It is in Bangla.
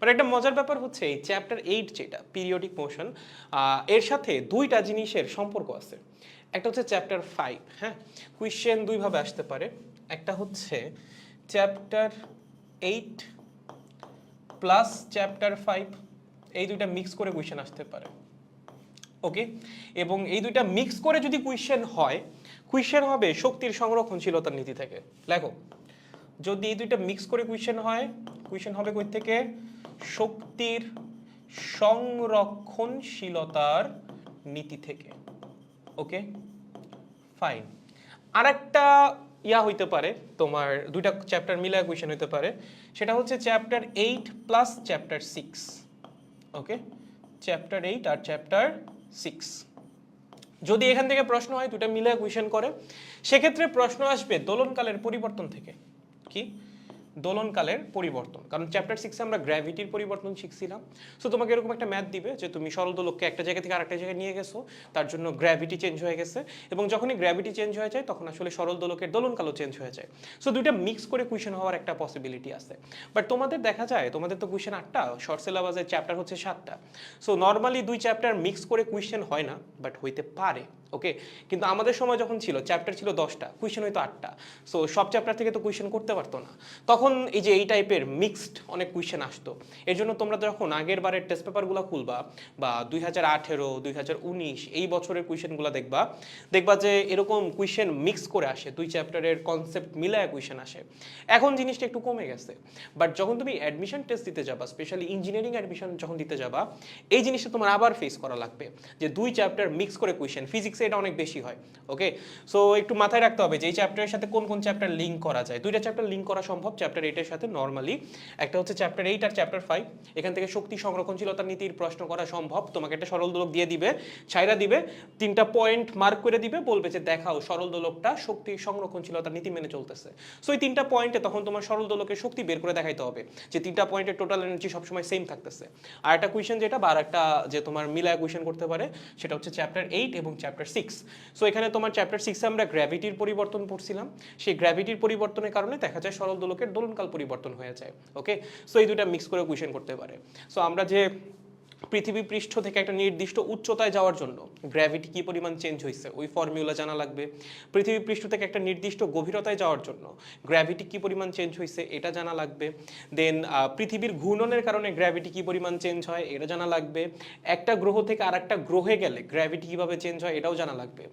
বাট একটা মজার ব্যাপার হচ্ছে, এই চ্যাপ্টার এইট যেটা পিরিয়ডিক মোশন এর সাথে দুইটা জিনিসের সম্পর্ক আছে। একটা হচ্ছে চ্যাপ্টার ফাইভ হ্যাঁ? কুয়েশ্চেন দুইভাবে আসতে পারে। একটা হচ্ছে chapter eight plus chapter five এই দুইটা মিক্স করে কুয়েশ্চেন আসতে পারে। ওকে এবং এই দুইটা মিক্স করে যদি কুয়েশ্চেন হয় কুয়েশ্চেন হবে শক্তির সংরক্ষণশীলতার নীতি থেকে। লেখো যদি এই দুইটা মিক্স করে কুয়েশ্চেন হয় কুয়েশ্চেন হবে কই থেকে? শক্তির সংরক্ষণশীলতার নীতি থেকে। ওকে ফাইন আরেকটা ইয়া হইতে পারে, তোমার দুইটা চ্যাপ্টার মিলায় কোয়েশ্চেন হইতে পারে, সেটা হচ্ছে chapter eight plus chapter six okay chapter eight আর চ্যাপ্টার সিক্স যদি এখান থেকে প্রশ্ন হয় দুটা মিলে কোয়েশ্চেন করে, সেক্ষেত্রে প্রশ্ন আসবে দোলনকালের পরিবর্তন থেকে। কি? দোলনকালের পরিবর্তন। কারণ চ্যাপ্টার সিক্সে আমরা গ্র্যাভিটির পরিবর্তন শিখছিলাম। সো তোমাকে এরকম একটা ম্যাথ দিবে যে তুমি সরল দোলককে একটা জায়গা থেকে আরেকটা জায়গায় নিয়ে গেছো, তার জন্য গ্র্যাভিটি চেঞ্জ হয়ে গেছে এবং যখনই গ্র্যাভিটি চেঞ্জ হয়ে যায়, তখন আসলে সরল দোলকের দোলনকালও চেঞ্জ হয়ে যায়। সো দুইটা মিক্স করে কুয়েশন হওয়ার একটা পসিবিলিটি আছে। বাট তোমাদের দেখা যায়, তোমাদের তো কুয়েশন আটটা শর্ট সিলেবাসের চ্যাপ্টার হচ্ছে সাতটা। সো নর্মালি দুই চ্যাপ্টার মিক্স করে কুয়েশন হয় না বাট হইতে পারে ওকে কিন্তু আমাদের সময় যখন ছিল চ্যাপ্টার ছিল দশটা কুয়েশন হয়তো আটটা। সো সব চ্যাপ্টার থেকে তো কুয়েশন করতে পারতো না। তখন এই যে এই টাইপের মিক্সড অনেক কুয়েশন আসতো। এর জন্য তোমরা যখন আগের বারের টেস্ট পেপারগুলো খুলবা বা দুই হাজার আঠেরো, দুই এই বছরের কুয়েশনগুলো দেখবা। দেখবা যে এরকম কুয়েশন মিক্স করে আসে, দুই চ্যাপ্টারের কনসেপ্ট মিলায় কুয়েশন আসে। এখন জিনিসটা একটু কমে গেছে। বাট যখন তুমি অ্যাডমিশন টেস্ট দিতে যাবা স্পেশালি ইঞ্জিনিয়ারিং অ্যাডমিশন যখন দিতে যাবা, এই জিনিসটা তোমার আবার ফেস করা লাগবে। যে দুই চ্যাপ্টার মিক্স করে কুয়েশন ফিজিক্সে এটা অনেক বেশি হয় ওকে সো একটু মাথায় রাখতে হবে যে এই চ্যাপ্টারের সাথে কোন কোন চ্যাপ্টার লিঙ্ক করা যায়? দুইটা চ্যাপ্টার লিঙ্ক করা সম্ভব? এইটের সাথে নর্মালি একটা হচ্ছে চ্যাপ্টার এইট আর চ্যাপ্টার ফাইভ এখান থেকে শক্তি সংরক্ষণশীলতার নীতির প্রশ্ন করা সম্ভব। তোমাকে একটা সরল দোলক দিয়ে দিবে, ছাইরা দিবে, তিনটা পয়েন্ট মার্ক করে দিবে, বলবে যে দেখাও সরল দোলকটা শক্তি সংরক্ষণশীলতার নীতি মেনে চলতেছে। সো এই তিনটা পয়েন্টে তখন তোমার সরল দোলকের শক্তি বের করে দেখাইতে হবে যে তিনটা পয়েন্টের টোটাল এনার্জি সবসময় সেম থাকতেছে। আর একটা কুয়েশন যেটা বা একটা যে তোমার মিলায় কুয়েশন করতে পারে, সেটা হচ্ছে চ্যাপ্টার এইট এবং চ্যাপ্টার সিক্স সো এখানে তোমার চ্যাপ্টার সিক্সে আমরা গ্র্যাভিটির পরিবর্তন পড়ছিলাম। সেই গ্র্যাভিটির পরিবর্তনের কারণে দেখা যায় সরল দোলকের দোলনকাল পরিবর্তন হয়ে যায় ওকে সো এই দুইটা মিক্স করে কুয়েশন করতে পারে। সো আমরা যে পৃথিবী পৃষ্ঠ থেকে একটা নির্দিষ্ট উচ্চতায় যাওয়ার জন্য গ্র্যাভিটি কি পরিমাণ চেঞ্জ হয়েছে ওই ফর্মুলা জানা লাগবে। পৃথিবী পৃষ্ঠ থেকে একটা নির্দিষ্ট গভীরতায় যাওয়ার জন্য গ্র্যাভিটি কি পরিমাণ চেঞ্জ হয়েছে এটা জানা লাগবে। দেন পৃথিবীর ঘূর্ণনের কারণে গ্র্যাভিটি কি পরিমাণ চেঞ্জ হয়, এটা জানা লাগবে। একটা গ্রহ থেকে আরেকটা গ্রহে গেলে গ্র্যাভিটি কীভাবে চেঞ্জ হয়, এটাও জানা লাগবে।